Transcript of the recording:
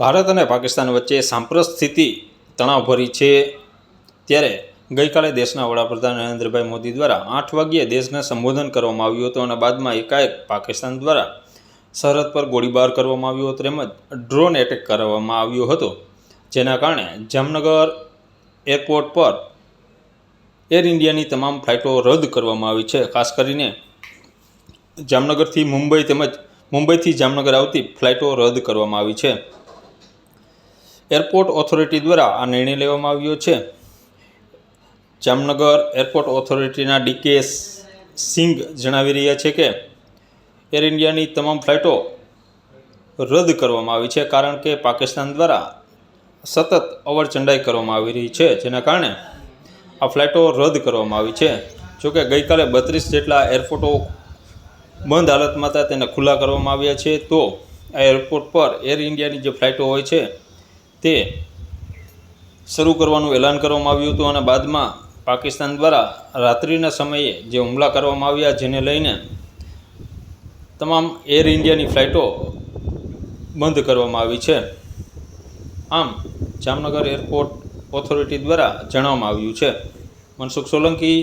ભારત અને પાકિસ્તાન વચ્ચે સાંપ્રત સ્થિતિ તણાવભરી છે. ત્યારે ગઈકાલે દેશના વડાપ્રધાન નરેન્દ્રભાઈ મોદી દ્વારા આઠ વાગ્યે દેશને સંબોધન કરવામાં આવ્યું હતું અને બાદમાં એકાએક પાકિસ્તાન દ્વારા સરહદ પર ગોળીબાર કરવામાં આવ્યો હતો તેમજ ડ્રોન એટેક કરવામાં આવ્યો હતો. જેના કારણે જામનગર એરપોર્ટ પર એર ઇન્ડિયાની તમામ ફ્લાઇટો રદ કરવામાં આવી છે. ખાસ કરીને જામનગરથી મુંબઈ તેમજ મુંબઈથી જામનગર આવતી ફ્લાઇટો રદ કરવામાં આવી છે. એરપોર્ટ ઓથોરિટી દ્વારા આ નિર્ણય લેવામાં આવ્યો છે. જામનગર એરપોર્ટ ઓથોરિટીના ડીકે સિંઘ જણાવી રહ્યા છે કે એર ઇન્ડિયાની તમામ ફ્લાઇટો રદ કરવામાં આવી છે, કારણ કે પાકિસ્તાન દ્વારા સતત અવરચંડાઈ કરવામાં આવી રહી છે, જેના કારણે આ ફ્લાઇટો રદ કરવામાં આવી છે. જોકે ગઈકાલે બત્રીસ જેટલા એરપોર્ટો બંધ હાલતમાં હતા, તેને ખુલ્લા કરવામાં આવ્યા છે. તો આ એરપોર્ટ પર એર ઇન્ડિયાની જે ફ્લાઇટો હોય છે તે શરૂ કરવાનું એલાન કરવામાં આવ્યું હતું અને બાદમાં પાકિસ્તાન દ્વારા રાત્રિના સમયે જે હુમલા કરવામાં આવ્યા જેને લઈને તમામ એર ઇન્ડિયાની ફ્લાઇટો બંધ કરવામાં આવી છે. આમ જામનગર એરપોર્ટ ઓથોરિટી દ્વારા જણાવવામાં આવ્યું છે. મનસુખ સોલંકી